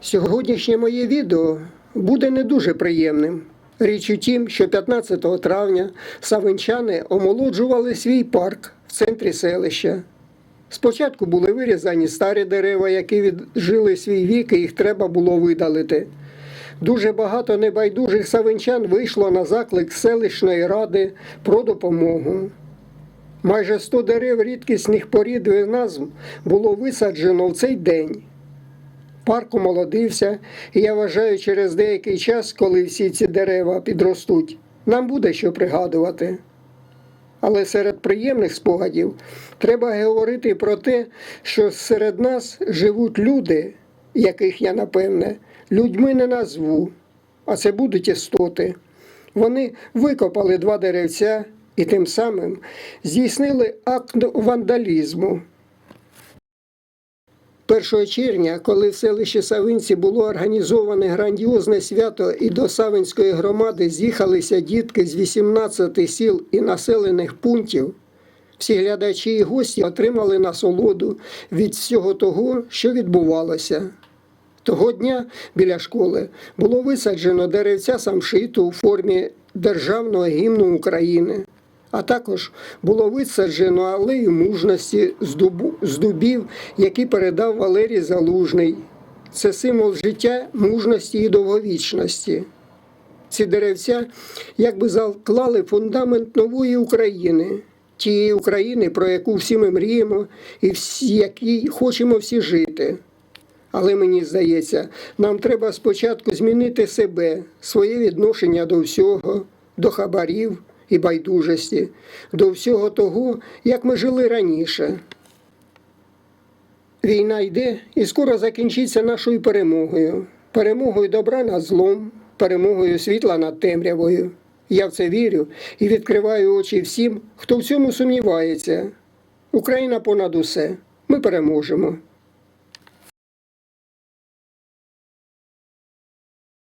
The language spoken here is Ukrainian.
Сьогоднішнє моє відео буде не дуже приємним. Річ у тім, що 15 травня савинчани омолоджували свій парк в центрі селища. Спочатку були вирізані старі дерева, які віджили свій вік, і їх треба було видалити. Дуже багато небайдужих савинчан вийшло на заклик селищної ради про допомогу. Майже 100 дерев рідкісних порід і назв було висаджено в цей день. Парк омолодився, і я вважаю, через деякий час, коли всі ці дерева підростуть, нам буде що пригадувати. Але серед приємних спогадів треба говорити про те, що серед нас живуть люди, яких я напевне людьми не назву, а це будуть істоти. Вони викопали два деревця і тим самим здійснили акт вандалізму. 1 червня, коли в селищі Савинці було організоване грандіозне свято і до Савинської громади з'їхалися дітки з 18 сіл і населених пунктів, всі глядачі і гості отримали насолоду від всього того, що відбувалося. Того дня біля школи було висаджено деревця самшиту у формі державного гімну України. А також було висаджено алею мужності з, дубів, які передав Валерій Залужний. Це символ життя, мужності і довговічності. Ці деревця якби заклали фундамент нової України, тієї України, про яку всі ми мріємо і в якій хочемо всі жити. Але мені здається, нам треба спочатку змінити себе, своє відношення до всього, до хабарів і байдужості, до всього того, як ми жили раніше. Війна йде і скоро закінчиться нашою перемогою, перемогою добра над злом, перемогою світла над темрявою. Я в це вірю і відкриваю очі всім, хто в цьому сумнівається. Україна понад усе. Ми переможемо.